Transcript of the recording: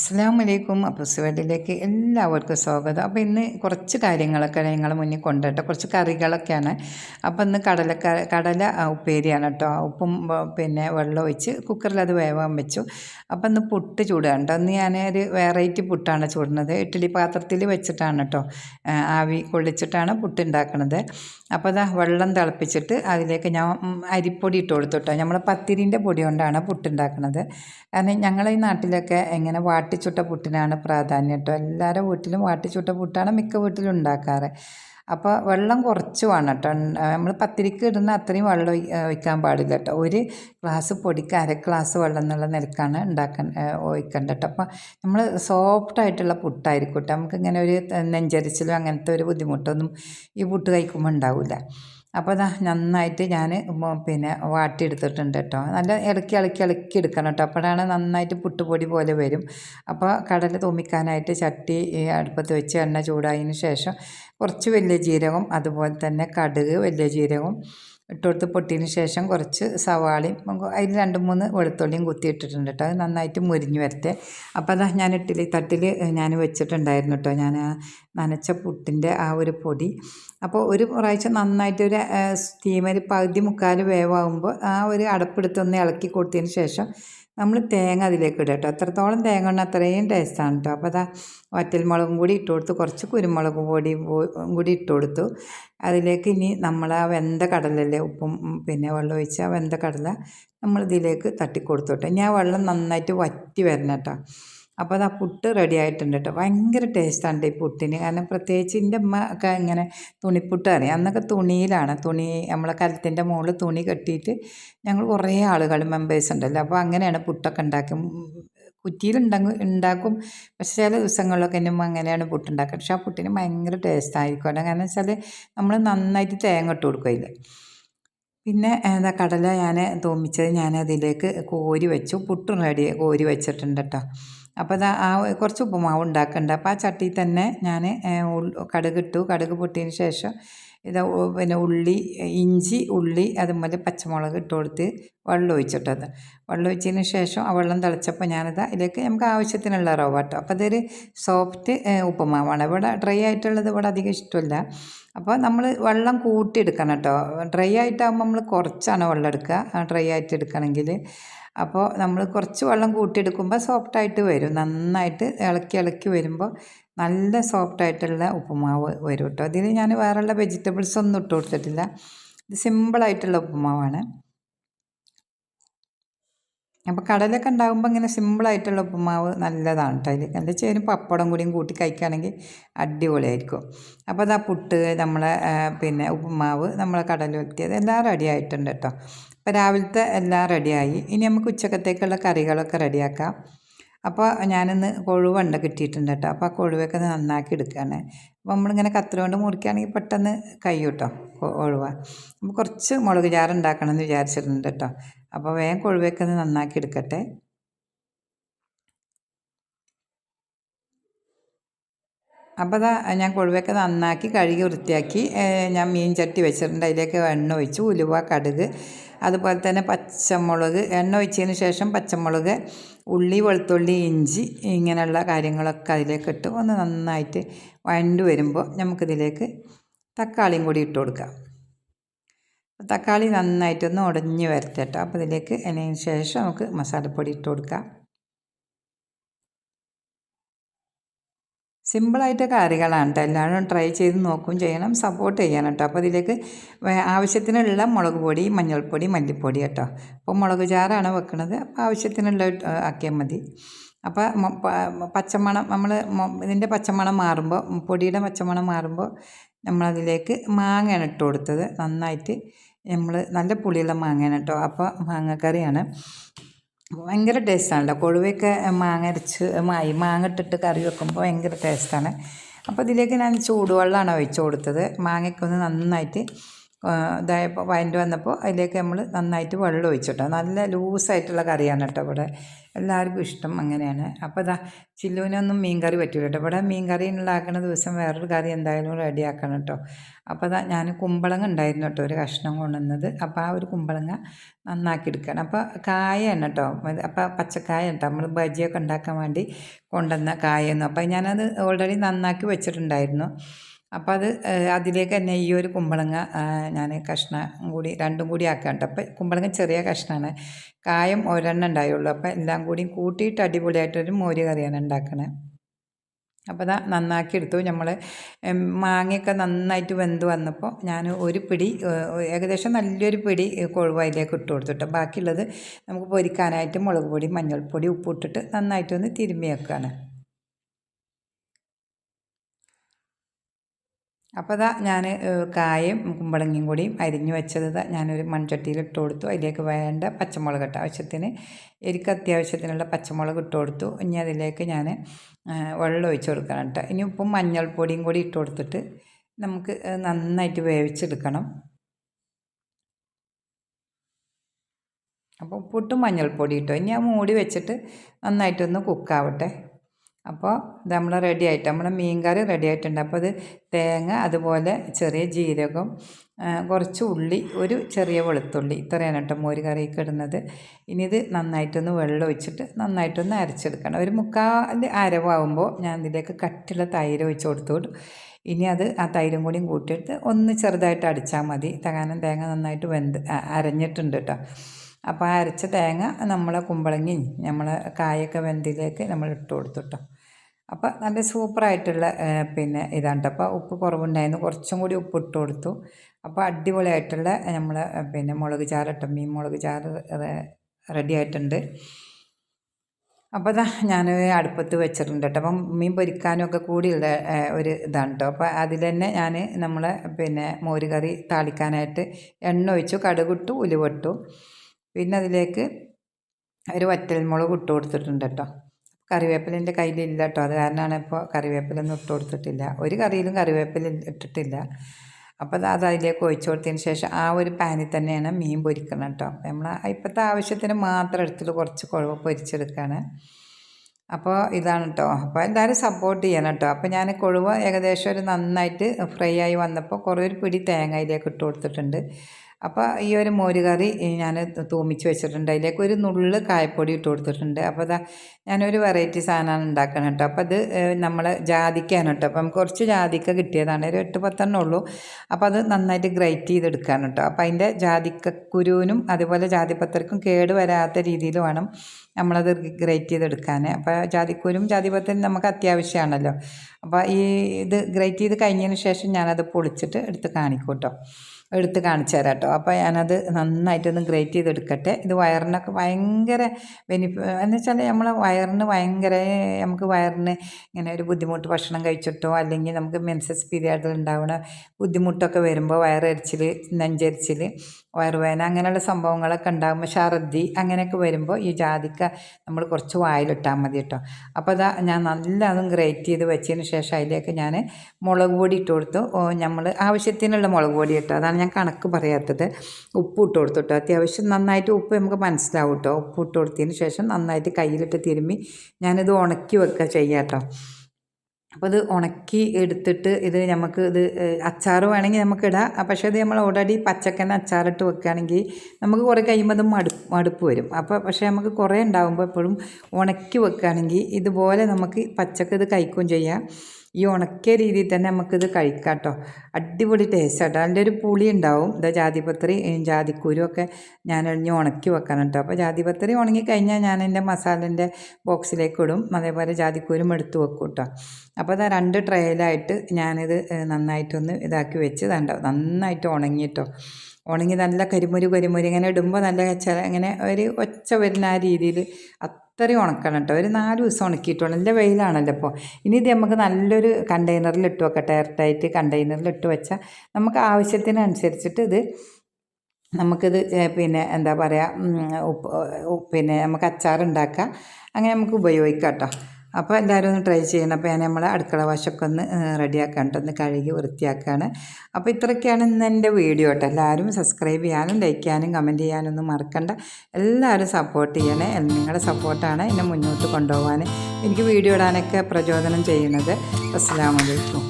അസ്സാം വലൈക്കും വേൾഡിലേക്ക് എല്ലാവർക്കും സ്വാഗതം. അപ്പോൾ ഇന്ന് കുറച്ച് കാര്യങ്ങളൊക്കെ ഞങ്ങൾ മുന്നിൽ കൊണ്ടുവരട്ടെ. കുറച്ച് കറികളൊക്കെയാണ്. അപ്പോൾ ഇന്ന് കടല കടല ഉപ്പേരിയാണ് കേട്ടോ. ഉപ്പും പിന്നെ വെള്ളം ഒഴിച്ച് കുക്കറിൽ അത് വേവാൻ വെച്ചു. അപ്പോൾ ഇന്ന് പുട്ട് ചൂടുകയാണ് കേട്ടോ. ഇന്ന് ഞാൻ ഒരു വെറൈറ്റി പുട്ടാണ് ചൂടുന്നത്. ഇഡ്ഡലി പാത്രത്തിൽ വെച്ചിട്ടാണ് കേട്ടോ. ആവി കൊള്ളിച്ചിട്ടാണ് പുട്ട് ഉണ്ടാക്കുന്നത് അപ്പോൾ അതാ വെള്ളം തിളപ്പിച്ചിട്ട് അതിലേക്ക് ഞാൻ അരിപ്പൊടി ഇട്ട് കൊടുത്തു നമ്മൾ പത്തിരിന്റെ പൊടി കൊണ്ടാണ് പുട്ടുണ്ടാക്കുന്നത് കാരണം ഞങ്ങളെ ഈ നാട്ടിലൊക്കെ എങ്ങനെ വാട്ടിച്ചുട്ട പുട്ടിനാണ് പ്രാധാന്യം കേട്ടോ എല്ലാവരുടെ വീട്ടിലും വാട്ടിച്ചുട്ട പുട്ടാണ് മിക്ക വീട്ടിലും ഉണ്ടാക്കാറ്. അപ്പോൾ വെള്ളം കുറച്ച് വേണം കേട്ടോ നമ്മൾ പത്തിരിക്ക് ഇടുന്ന അത്രയും വെള്ളം ഒഴി- ഒഴിക്കാൻ പാടില്ല കേട്ടോ ഒരു ഗ്ലാസ് പൊടിക്ക് അര ഗ്ലാസ് വെള്ളം എന്നുള്ള നിലക്കാണ് ഉണ്ടാക്കാൻ ഒഴിക്കേണ്ടത് കേട്ടോ അപ്പോൾ നമ്മൾ സോഫ്റ്റ് ആയിട്ടുള്ള പുട്ടായിരിക്കും കേട്ടോ നമുക്കിങ്ങനെ ഒരു നെഞ്ചരിച്ചിലും അങ്ങനത്തെ ഒരു ബുദ്ധിമുട്ടൊന്നും ഈ പുട്ട് കഴിക്കുമ്പോൾ ഉണ്ടാവില്ല അപ്പോൾ ഇതാ നന്നായിട്ട് ഞാൻ പിന്നെ വാട്ടിയെടുത്തിട്ടുണ്ട് കേട്ടോ നല്ല ഇളക്കി ഇളക്കി ഇളക്കി എടുക്കണം കേട്ടോ അപ്പോഴാണ് നന്നായിട്ട് പുട്ടുപൊടി പോലെ വരും. അപ്പോൾ കടൽ തുമ്മിക്കാനായിട്ട് ചട്ടി അടുപ്പത്ത് വെച്ച് എണ്ണ ചൂടായതിന് ശേഷം കുറച്ച് വലിയ ജീരകം അതുപോലെ തന്നെ കടുക് വലിയ ജീരകവും ഇട്ടുകൊടുത്ത് പൊട്ടിയതിന് ശേഷം കുറച്ച് സവാളയും അതിൽ രണ്ട് മൂന്ന് വെളുത്തുള്ളിയും കുത്തിയിട്ടിട്ടുണ്ട് കേട്ടോ അത് നന്നായിട്ട് മുരിഞ്ഞ് വരട്ടെ. അപ്പോൾ അതാ ഞാൻ ഇട്ടിൽ തട്ടിൽ ഞാൻ വെച്ചിട്ടുണ്ടായിരുന്നു കേട്ടോ ഞാൻ നനച്ച പുട്ടിന്റെ ആ ഒരു പൊടി. അപ്പോൾ ഒരു പ്രാവശ്യം നന്നായിട്ട് ഒരു സ്റ്റീമർ പകുതി മുക്കാൽ വേവാകുമ്പോൾ ആ ഒരു അടപ്പെടുത്തൊന്ന് ഇളക്കി കൊടുത്തതിന് ശേഷം നമ്മൾ തേങ്ങ അതിലേക്ക് ഇടുക കേട്ടോ. എത്രത്തോളം തേങ്ങ ഉണ്ടോ അത്രയും ടേസ്റ്റാണ് കേട്ടോ. അപ്പോൾ അതാ വറ്റൽമുളകും കൂടി ഇട്ട് കൊടുത്തു. കുറച്ച് കുരുമുളക് പൊടി കൂടി ഇട്ട് കൊടുത്തു. അതിലേക്ക് ഇനി നമ്മൾ ആ വെന്ത കടലല്ലേ ഉപ്പും പിന്നെ വെള്ളം ഒഴിച്ച് ആ വെന്ത കടല നമ്മൾ ഇതിലേക്ക് തട്ടിക്കൊടുത്തു കേട്ടോ. ഇനി ആ വെള്ളം നന്നായിട്ട് വറ്റി വരണം കേട്ടോ. അപ്പോൾ അത് ആ പുട്ട് റെഡി ആയിട്ടുണ്ട് കേട്ടോ ഭയങ്കര ടേസ്റ്റാണ് ഈ പുട്ടിന്. കാരണം പ്രത്യേകിച്ച് എന്റെ അമ്മ ഒക്കെ ഇങ്ങനെ തുണിപ്പുട്ട് അറിയാം. അന്നൊക്കെ തുണിയിലാണ്. തുണി നമ്മളെ കലത്തിന്റെ മുകളിൽ തുണി കെട്ടിയിട്ട് ഞങ്ങൾ കുറേ ആളുകൾ മെമ്പേഴ്സ് ഉണ്ടല്ലോ. അപ്പോൾ അങ്ങനെയാണ് പുട്ടൊക്കെ ഉണ്ടാക്കും. കുറ്റിയിൽ ഉണ്ടാക്കും ഉണ്ടാക്കും. പക്ഷേ ചില ദിവസങ്ങളിലൊക്കെ എന്റെ അമ്മ അങ്ങനെയാണ് പുട്ടുണ്ടാക്കുക പക്ഷേ ആ പുട്ടിന് ഭയങ്കര ടേസ്റ്റ് ആയിരിക്കും. കേട്ടോ കാരണം വെച്ചാൽ നമ്മൾ നന്നായിട്ട് തേങ്ങ ഇട്ട് കൊടുക്കില്ല പിന്നെ എന്താ കടല ഞാൻ തോമിച്ചത് ഞാൻ അതിലേക്ക് കോരി വെച്ചു. പുട്ടും റെഡി കോരി വെച്ചിട്ടുണ്ട് കേട്ടോ അപ്പോൾ അത് ആ കുറച്ച് ഉപ്പുമാവ് ഉണ്ടാക്കുന്നുണ്ട് അപ്പോൾ ആ ചട്ടിയിൽ തന്നെ ഞാൻ കടുക് ഇട്ടു. കടുക് പൊട്ടിയതിന് ശേഷം ഇത് പിന്നെ ഉള്ളി ഇഞ്ചി ഉള്ളി അതുപോലെ പച്ചമുളക് ഇട്ട് കൊടുത്ത് വെള്ളം ഒഴിച്ചിട്ടത് വെള്ളം ഒഴിച്ചതിന് ശേഷം ആ വെള്ളം തിളച്ചപ്പോൾ ഞാനത് ഇതിലേക്ക് നമുക്ക് ആവശ്യത്തിനുള്ള റവ കേട്ടോ. അപ്പോൾ ഇതൊരു സോഫ്റ്റ് ഉപ്പുമാവാണ്. ഇവിടെ ഡ്രൈ ആയിട്ടുള്ളത് ഇവിടെ അധികം ഇഷ്ടമല്ല. അപ്പോൾ നമ്മൾ വെള്ളം കൂട്ടിയെടുക്കണം കേട്ടോ. ഡ്രൈ ആയിട്ടാകുമ്പോൾ നമ്മൾ കുറച്ചാണ് വെള്ളം എടുക്കുക. ഡ്രൈ ആയിട്ട് എടുക്കണമെങ്കിൽ. അപ്പോൾ നമ്മൾ കുറച്ച് വെള്ളം കൂട്ടിയെടുക്കുമ്പോൾ സോഫ്റ്റായിട്ട് വരും. നന്നായിട്ട് ഇളക്കി ഇളക്കി വരുമ്പോൾ നല്ല സോഫ്റ്റായിട്ടുള്ള ഉപ്പുമാവ് വരും കേട്ടോ. ഇതിൽ ഞാൻ വേറെയുള്ള വെജിറ്റബിൾസ് ഒന്നും ഇട്ട് കൊടുത്തിട്ടില്ല. ഇത് സിമ്പിളായിട്ടുള്ള ഉപ്പുമാവാണ്. അപ്പോൾ കടലൊക്കെ ഉണ്ടാകുമ്പോൾ ഇങ്ങനെ സിമ്പിളായിട്ടുള്ള ഉപ്പുമാവ് നല്ലതാണ് കേട്ടോ. അതിൽ എന്താ വെച്ചാൽ പപ്പടം കൂടിയും കൂട്ടി കഴിക്കുകയാണെങ്കിൽ അടിപൊളിയായിരിക്കും. അപ്പോൾ അതാ പുട്ട് നമ്മളെ പിന്നെ ഉപ്പുമാവ് നമ്മളെ കടല വെത്തിയത് എല്ലാം റെഡി ആയിട്ടുണ്ട് കേട്ടോ. അപ്പോൾ രാവിലത്തെ എല്ലാം റെഡിയായി. ഇനി നമുക്ക് ഉച്ചക്കത്തേക്കുള്ള കറികളൊക്കെ റെഡിയാക്കാം. അപ്പോൾ ഞാനിന്ന് കൊഴുവുണ്ട് കിട്ടിയിട്ടുണ്ട് കേട്ടോ. അപ്പോൾ ആ കൊഴുവൊക്കെ നന്നാക്കി എടുക്കുകയാണ്. അപ്പോൾ നമ്മളിങ്ങനെ കത്ര കൊണ്ട് മുറിക്കുകയാണെങ്കിൽ പെട്ടെന്ന് കഴിയും കേട്ടോ കൊഴുവ. അപ്പോൾ കുറച്ച് മുളക് ചാറ് എന്ന് വിചാരിച്ചിട്ടുണ്ട് കേട്ടോ. അപ്പോൾ വേഗം കൊഴുവൊക്കെ ഒന്ന് നന്നാക്കി എടുക്കട്ടെ. അപ്പോൾ അതാ ഞാൻ കൊഴുവൊക്കെ നന്നാക്കി കഴുകി വൃത്തിയാക്കി ഞാൻ മീൻ ചട്ടി വെച്ചിട്ടുണ്ട്. അതിലേക്ക് എണ്ണ ഒഴിച്ചു ഉലുവ കടുക് അതുപോലെ തന്നെ പച്ചമുളക് എണ്ണ ഒഴിച്ചതിന് ശേഷം പച്ചമുളക് ഉള്ളി വെളുത്തുള്ളി ഇഞ്ചി ഇങ്ങനെയുള്ള കാര്യങ്ങളൊക്കെ അതിലേക്ക് ഇട്ട് ഒന്ന് നന്നായിട്ട് വഴണ്ട് വരുമ്പോൾ നമുക്കിതിലേക്ക് തക്കാളിയും കൂടി ഇട്ട് കൊടുക്കാം. തക്കാളി നന്നായിട്ടൊന്ന് ഉടഞ്ഞ് വരട്ടെ അപ്പോൾ ഇതിലേക്ക് അതിന് ശേഷം നമുക്ക് മസാലപ്പൊടി ഇട്ട് കൊടുക്കാം. സിമ്പിളായിട്ട് കറികളാണ് കേട്ടോ എല്ലാവരും ട്രൈ ചെയ്ത് നോക്കുകയും ചെയ്യണം സപ്പോർട്ട് ചെയ്യണം കേട്ടോ അപ്പോൾ ഇതിലേക്ക് ആവശ്യത്തിനുള്ള മുളക് പൊടി മഞ്ഞൾപ്പൊടി മല്ലിപ്പൊടി കേട്ടോ അപ്പോൾ മുളക് ചാറാണ് വെക്കുന്നത് അപ്പോൾ ആവശ്യത്തിനുള്ള ആക്കിയാൽ മതി. അപ്പോൾ പച്ചമണം നമ്മൾ ഇതിന്റെ പച്ചമണം മാറുമ്പോൾ പൊടിയുടെ പച്ചമണം മാറുമ്പോൾ നമ്മളതിലേക്ക് മാങ്ങയാണ് ഇട്ട് കൊടുത്തത്. നന്നായിട്ട് നമ്മൾ നല്ല പുളിയുള്ള മാങ്ങയാണ് കേട്ടോ അപ്പോൾ മാങ്ങക്കറിയാണ്. ഭയങ്കര ടേസ്റ്റാണല്ലോ. കൊഴുവയൊക്കെ മാങ്ങ അരച്ച് മായി മാങ്ങ ഇട്ടിട്ട് കറി വെക്കുമ്പോൾ ഭയങ്കര ടേസ്റ്റാണ്. അപ്പോൾ ഇതിലേക്ക് ഞാൻ ചൂടുവെള്ളമാണ് ഒഴിച്ച് കൊടുത്തത്. മാങ്ങയ്ക്കൊന്ന് നന്നായിട്ട് ഇതായപ്പോൾ വഴണ്ട് വന്നപ്പോൾ അതിലേക്ക് നമ്മൾ നന്നായിട്ട് വെള്ളം ഒഴിച്ചിട്ടോ. നല്ല ലൂസായിട്ടുള്ള കറിയാണ് കേട്ടോ ഇവിടെ. എല്ലാവർക്കും ഇഷ്ടം അങ്ങനെയാണ്. അപ്പോൾ ഇതാ ചില്ലുവിനൊന്നും മീൻ കറി പറ്റില്ല കേട്ടോ. ഇവിടെ മീൻ കറി ഉണ്ടാക്കുന്ന ദിവസം വേറൊരു കറി എന്തായാലും റെഡിയാക്കണം കേട്ടോ. അപ്പോൾ അതാ ഞാൻ കുമ്പളങ്ങ ഉണ്ടായിരുന്നു കേട്ടോ ഒരു കഷ്ണം കൊണ്ടുവന്നത്. അപ്പോൾ ആ ഒരു കുമ്പളങ്ങ നന്നാക്കി എടുക്കണം. അപ്പോൾ കായാണ് കേട്ടോ. അപ്പോൾ പച്ചക്കായ കേട്ടോ. നമ്മൾ ബജിയൊക്കെ ഉണ്ടാക്കാൻ വേണ്ടി കൊണ്ടുവന്ന കായൊന്നും. അപ്പോൾ ഞാനത് ഓൾറെഡി നന്നാക്കി വെച്ചിട്ടുണ്ടായിരുന്നു. അപ്പോൾ അത് അതിലേക്ക് തന്നെ ഈ ഒരു കുമ്പളങ്ങ ഞാൻ കഷ്ണം കൂടി രണ്ടും കൂടി ആക്കാണ്ട്. അപ്പം കുമ്പളങ്ങ ചെറിയ കഷ്ണമാണ് കായം ഒരെണ്ണം ഉണ്ടായുള്ളൂ. അപ്പോൾ എല്ലാം കൂടി കൂട്ടിയിട്ട് അടിപൊളിയായിട്ടൊരു മോര് കറിയാണ് ഉണ്ടാക്കണേ. അപ്പോൾ അതാ നന്നാക്കി എടുത്തു. നമ്മൾ മാങ്ങയൊക്കെ നന്നായിട്ട് വെന്ത് വന്നപ്പോൾ ഞാൻ ഒരു പിടി ഏകദേശം നല്ലൊരു പിടി കൊഴുവ അതിലേക്ക് ഇട്ട് കൊടുത്തിട്ട്. ബാക്കിയുള്ളത് നമുക്ക് പൊരിക്കാനായിട്ട് മുളക് പൊടി മഞ്ഞൾപ്പൊടി ഉപ്പിട്ടിട്ട് നന്നായിട്ടൊന്ന് തിരുമ്മി വെക്കുകയാണ് അപ്പോൾ ഇതാ ഞാൻ കായയും കുമ്പളങ്ങയും കൂടി അരിഞ്ഞു വെച്ചത് ഞാനൊരു മൺചട്ടിയിൽ ഇട്ട് കൊടുത്തു. അതിലേക്ക് വേണ്ട പച്ചമുളക് ഇട്ട ആവശ്യത്തിന്. എനിക്ക് അത്യാവശ്യത്തിനുള്ള പച്ചമുളക് ഇട്ട് കൊടുത്തു. ഇനി അതിലേക്ക് ഞാൻ വെള്ളം ഒഴിച്ച് കൊടുക്കണം കേട്ടോ ഇനി ഉപ്പും മഞ്ഞൾപ്പൊടിയും കൂടി ഇട്ട് കൊടുത്തിട്ട് നമുക്ക് നന്നായിട്ട് വേവിച്ചെടുക്കണം. അപ്പോൾ ഉപ്പിട്ടും മഞ്ഞൾപ്പൊടി ഇട്ടോ. ഇനി ആ മൂടി വെച്ചിട്ട് നന്നായിട്ടൊന്ന് കുക്കാവട്ടെ. അപ്പോൾ ഇത് നമ്മൾ റെഡി ആയിട്ട് നമ്മുടെ മീൻ കറി റെഡി ആയിട്ടുണ്ട്. അപ്പോൾ അത് തേങ്ങ അതുപോലെ ചെറിയ ജീരകം കുറച്ച് ഉള്ളി ഒരു ചെറിയ വെളുത്തുള്ളി. ഇത്രയാണ് കേട്ടോ മോര് കറിയൊക്കെ ഇടുന്നത്. ഇനി ഇത് നന്നായിട്ടൊന്ന് വെള്ളം ഒഴിച്ചിട്ട് നന്നായിട്ടൊന്ന് അരച്ചെടുക്കണം. ഒരു മുക്കാൽ അരവാകുമ്പോൾ ഞാൻ ഇതിലേക്ക് കട്ടിയുള്ള തൈര് ഒഴിച്ച് കൊടുത്തു ഇനി അത് ആ തൈരും കൂടിയും കൂട്ടിയിട്ട് ഒന്ന് ചെറുതായിട്ട് അടിച്ചാൽ മതി. തകാനം തേങ്ങ നന്നായിട്ട് വെന്ത് അരഞ്ഞിട്ടുണ്ട് കേട്ടോ. അപ്പോൾ ആ അരച്ച തേങ്ങ നമ്മളെ കുമ്പളങ്ങി നമ്മളെ കായൊക്കെ വെന്തിലേക്ക് നമ്മൾ ഇട്ട് കൊടുത്തിട്ടോ അപ്പോൾ നല്ല സൂപ്പറായിട്ടുള്ള പിന്നെ ഇതാണ് അപ്പോൾ ഉപ്പ് കുറവുണ്ടായിരുന്നു. കുറച്ചും കൂടി ഉപ്പ് ഇട്ട് കൊടുത്തു. അപ്പോൾ അടിപൊളിയായിട്ടുള്ള നമ്മൾ പിന്നെ മുളക് ചാറ് മീൻ മുളക് ചാറ് റെഡി ആയിട്ടുണ്ട്. അപ്പോൾ ഇതാ ഞാൻ അടുപ്പത്ത് വെച്ചിട്ടുണ്ട് കേട്ടോ അപ്പം മീൻ പൊരിക്കാനും ഒക്കെ കൂടിയുള്ള ഒരു ഇതാണ് കേട്ടോ അപ്പോൾ അതിൽ തന്നെ ഞാൻ നമ്മൾ പിന്നെ മോര് കറി താളിക്കാനായിട്ട് എണ്ണ ഒഴിച്ചു കടുകിട്ടു ഉലുവട്ടു പിന്നെ അതിലേക്ക് ഒരു വറ്റൽമുളക് ഇട്ട് കൊടുത്തിട്ടുണ്ട് കേട്ടോ. കറിവേപ്പില എന്റെ കയ്യിലില്ല കേട്ടോ. അത് കാരണമാണ് ഇപ്പോൾ കറിവേപ്പിലൊന്നും ഇട്ട് കൊടുത്തിട്ടില്ല. ഒരു കറിയിലും കറിവേപ്പില ഇട്ടിട്ടില്ല. അപ്പോൾ അത് അതിലേക്ക് ഒഴിച്ചു കൊടുത്തതിന് ശേഷം ആ ഒരു പാനിൽ തന്നെയാണ് മീൻ പൊരിക്കണം കേട്ടോ. നമ്മൾ ഇപ്പോഴത്തെ ആവശ്യത്തിന് മാത്രം എടുത്തിട്ട് കുറച്ച് കുഴവ് പൊരിച്ചെടുക്കുകയാണ്. അപ്പോൾ ഇതാണ് കേട്ടോ. അപ്പോൾ എല്ലാവരും സപ്പോർട്ട് ചെയ്യണം കേട്ടോ. അപ്പോൾ ഞാൻ കൊഴുവ ഏകദേശം ഒരു നന്നായിട്ട് ഫ്രൈ ആയി വന്നപ്പോൾ കുറേ ഒരു പിടി തേങ്ങയിലേക്ക് ഇട്ട് കൊടുത്തിട്ടുണ്ട്. അപ്പോൾ ഈ ഒരു മോര് കറി ഞാൻ തൂമിച്ച് വെച്ചിട്ടുണ്ട്. അതിലേക്ക് ഒരു നുള്ള് കായപ്പൊടി ഇട്ട് കൊടുത്തിട്ടുണ്ട്. അപ്പോൾ അതാ ഞാനൊരു വെറൈറ്റി സാധനമാണ് ഉണ്ടാക്കണം കേട്ടോ അപ്പോൾ അത് നമ്മൾ ജാതിക്കാണ് കേട്ടോ അപ്പം കുറച്ച് ജാതിക്ക കിട്ടിയതാണ്. ഒരു എട്ട് പത്തെണ്ണം ഉള്ളൂ. അപ്പോൾ അത് നന്നായിട്ട് ഗ്രൈറ്റ് ചെയ്തെടുക്കാൻ കേട്ടോ അപ്പോൾ അതിന്റെ ജാതിക്കുരുവിനും അതുപോലെ ജാതിപത്രക്കും കേട് വരാത്ത രീതിയിൽ വേണം നമ്മളത് ഗ്രേറ്റ് ചെയ്തെടുക്കാൻ അപ്പോൾ ജാതിക്കൂരും ജാതിപത്രം നമുക്ക് അത്യാവശ്യമാണല്ലോ അപ്പോൾ ഈ ഇത് ഗ്രേറ്റ് ചെയ്ത് കഴിഞ്ഞതിന് ശേഷം ഞാനത് പൊളിച്ചിട്ട് എടുത്ത് കാണിക്കൂട്ടോ കേട്ടോ എടുത്ത് കാണിച്ചു തരാം കേട്ടോ. അപ്പോൾ ഞാനത് നന്നായിട്ടൊന്ന് ഗ്രേറ്റ് ചെയ്തെടുക്കട്ടെ. ഇത് വയറിനൊക്കെ ഭയങ്കര ബെനിഫിറ്റ് എന്ന് വെച്ചാൽ നമ്മളെ വയറിന് ഭയങ്കര നമുക്ക് വയറിന് ഇങ്ങനെ ഒരു ബുദ്ധിമുട്ട് ഭക്ഷണം കഴിച്ചിട്ടോ അല്ലെങ്കിൽ നമുക്ക് മെൻസസ് പീരിയഡിൽ ഉണ്ടാവുന്ന ബുദ്ധിമുട്ടൊക്കെ വരുമ്പോൾ വയറരിച്ചിൽ നെഞ്ചരിച്ചിൽ വയറുവേന അങ്ങനെയുള്ള സംഭവങ്ങളൊക്കെ ഉണ്ടാകുമ്പോൾ ഛർദി അങ്ങനെയൊക്കെ വരുമ്പോൾ ഈ ജാതിക്ക നമ്മൾ കുറച്ച് വായിലിട്ടാൽ മതി കേട്ടോ. അപ്പോൾ അതാ ഞാൻ നല്ല അതും ഗ്രേറ്റ് ചെയ്ത് വെച്ചതിന് ശേഷം അതിലേക്ക് ഞാൻ മുളക് പൊടി ഇട്ട് കൊടുത്തു. നമ്മൾ ആവശ്യത്തിനുള്ള മുളക് പൊടി ഇട്ടു അതാണ് ഞാൻ കണക്ക് പറയാത്തത്. ഉപ്പ് ഇട്ട് കൊടുത്തു കേട്ടോ അത്യാവശ്യം നന്നായിട്ട് ഉപ്പ് നമുക്ക് മനസ്സിലാവും കേട്ടോ ഉപ്പ് ഇട്ട് കൊടുത്തതിന് ശേഷം നന്നായിട്ട് കയ്യിലിട്ട് തിരുമ്മി ഞാനിത് ഉണക്കി വെക്കുക ചെയ്യാം കേട്ടോ അപ്പോൾ ഇത് ഉണക്കി എടുത്തിട്ട് ഇത് നമുക്ക് ഇത് അച്ചാർ വേണമെങ്കിൽ നമുക്ക് ഇടാം. പക്ഷേ ഇത് നമ്മൾ ഓൾറെഡി പച്ചക്കന്നെ അച്ചാറിട്ട് വെക്കുകയാണെങ്കിൽ നമുക്ക് കുറേ കഴിയുമ്പോൾ അത് മടു മടുപ്പ് വരും. അപ്പോൾ പക്ഷേ നമുക്ക് കുറേ ഉണ്ടാകുമ്പോൾ എപ്പോഴും ഉണക്കി വെക്കുകയാണെങ്കിൽ ഇതുപോലെ നമുക്ക് പച്ചക്ക് ഇത് കഴിക്കുകയും ചെയ്യാം. ഈ ഉണക്കിയ രീതിയിൽ തന്നെ നമുക്കിത് കഴിക്കാം കേട്ടോ അടിപൊളി ടേസ്റ്റ് കേട്ടോ അതിന്റെ ഒരു പുളി ഉണ്ടാവും. ഇതാ ജാതിപത്രി ജാതിക്കൂരും ഒക്കെ ഞാൻ എഴിഞ്ഞ് ഉണക്കി വെക്കണം കേട്ടോ അപ്പോൾ ജാതിപത്രി ഉണങ്ങി കഴിഞ്ഞാൽ ഞാൻ എന്റെ മസാലന്റെ ബോക്സിലേക്ക് ഇടും. അതേപോലെ ജാതിക്കൂരും എടുത്ത് വെക്കും കേട്ടോ അപ്പോൾ അതാ രണ്ട് ട്രയലായിട്ട് ഞാനിത് നന്നായിട്ടൊന്ന് ഇതാക്കി വെച്ച് തണ്ടോ നന്നായിട്ട് ഉണങ്ങിയിട്ടോ ഉണങ്ങി നല്ല കരിമുരി കരിമുരി ഇങ്ങനെ ഇടുമ്പോൾ നല്ല ഇങ്ങനെ ഒരു ഒച്ച വരുന്ന ആ രീതിയിൽ അത്രയും ഉണക്കണം കേട്ടോ. ഒരു നാല് ദിവസം ഉണക്കിയിട്ടുണ്ട് നല്ല വെയിലാണല്ലോ ഇപ്പോൾ ഇനി ഇത് നമുക്ക് നല്ലൊരു കണ്ടെയ്നറിൽ ഇട്ട് വെക്കട്ടെ. എയർ ടൈറ്റ് കണ്ടെയ്നറിൽ ഇട്ട് വെച്ചാൽ നമുക്ക് ആവശ്യത്തിനനുസരിച്ചിട്ട് ഇത് നമുക്കിത് പിന്നെ എന്താ പറയുക പിന്നെ നമുക്ക് അച്ചാർ അങ്ങനെ നമുക്ക് ഉപയോഗിക്കാം കേട്ടോ. അപ്പോൾ എല്ലാവരും ഒന്ന് ട്രൈ ചെയ്യണം. അപ്പോൾ ഞാൻ നമ്മളെ അടുക്കള വശമൊക്കെ ഒന്ന് റെഡിയാക്കാൻ കേട്ടോ ഒന്ന് കഴുകി വൃത്തിയാക്കുകയാണ് അപ്പോൾ ഇത്രയൊക്കെയാണ് ഇന്ന് എന്റെ വീഡിയോ കേട്ടോ എല്ലാവരും സബ്സ്ക്രൈബ് ചെയ്യാനും ലൈക്ക് ചെയ്യാനും കമന്റ് ചെയ്യാനും ഒന്നും മറക്കണ്ട. എല്ലാവരും സപ്പോർട്ട് ചെയ്യണേ. നിങ്ങളുടെ സപ്പോർട്ടാണ് എന്നെ മുന്നോട്ട് കൊണ്ടുപോകാൻ എനിക്ക് വീഡിയോ ഇടാനൊക്കെ പ്രചോദനം ചെയ്യുന്നത്. അസ്സാം വലൈക്കും